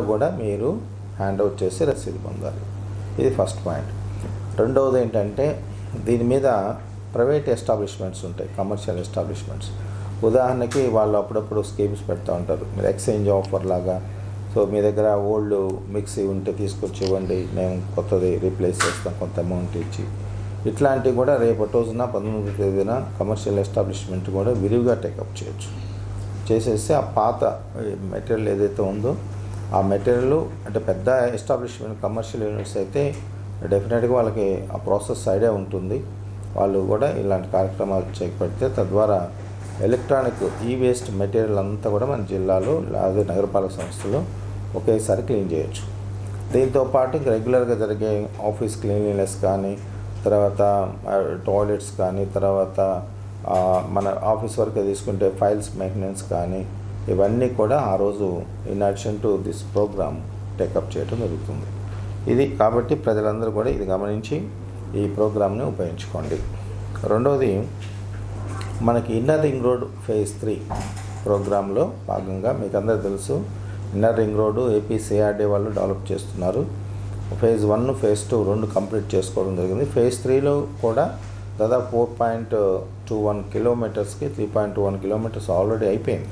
కూడా మీరు hand out చేసి రసీదు పొందాలి. ఇది ఫస్ట్ పాయింట్ రెండవది ఏంటంటే దీని మీద ప్రైవేట్ ఎస్టాబ్లిష్మెంట్స్ ఉంటాయి కమర్షియల్ ఎస్టాబ్లిష్మెంట్స్ ఉదాహరణకి వాళ్ళు అప్పుడప్పుడు స్కీమ్స్ పెడతా ఉంటారు. మీరు ఎక్స్చేంజ్ ఆఫర్ లాగా. సో మీ దగ్గర ఓల్డ్ మిక్సీ ఉంటే తీసుకొచ్చి ఇవ్వండి మేము కొత్తది రీప్లేస్ చేస్తాం కొంత అమౌంట్ ఇచ్చి. ఇట్లాంటివి కూడా రేపటి రోజున పంతొమ్మిది తేదీన కమర్షియల్ ఎస్టాబ్లిష్మెంట్ కూడా విరివిగా టేకప్ చేయొచ్చు. చేసేసి ఆ పాత మెటీరియల్ ఏదైతే ఉందో ఆ మెటీరియల్ అంటే పెద్ద ఎస్టాబ్లిష్మెంట్ కమర్షియల్ యూనిట్స్ అయితే డెఫినెట్గా వాళ్ళకి ఆ ప్రాసెస్ ఐడియా ఉంటుంది. వాళ్ళు కూడా ఇలాంటి కార్యక్రమాలు చేపడితే తద్వారా ఎలక్ట్రానిక్ ఈ వేస్ట్ మెటీరియల్ అంతా కూడా మన జిల్లాలో అదే నగరపాలక సంస్థలో ఒకేసారి క్లీన్ చేయొచ్చు. దీంతో పాటు రెగ్యులర్గా జరిగే ఆఫీస్ క్లీన్లీనెస్ కానీ తర్వాత టాయిలెట్స్ కానీ తర్వాత మన ఆఫీస్ వరకు తీసుకుంటే ఫైల్స్ మెయింటెనెన్స్ కానీ ఇవన్నీ కూడా ఆ రోజు in addition to this program take up చేయడం జరుగుతుంది. ఇది కాబట్టి ప్రజలందరూ కూడా ఇది గమనించి ఈ ప్రోగ్రామ్ని ఉపయోగించుకోండి. రెండవది మనకి inner ring road phase three ప్రోగ్రాంలో భాగంగా మీకు అందరూ తెలుసు inner ring road AP CRD వాళ్ళు డెవలప్ చేస్తున్నారు. ఫేజ్ వన్ ఫేజ్ టూ రెండు కంప్లీట్ చేసుకోవడం జరిగింది. ఫేజ్ త్రీలో కూడా దాదాపు four point two one కిలోమీటర్స్కి three point two one kilometres already అయిపోయింది.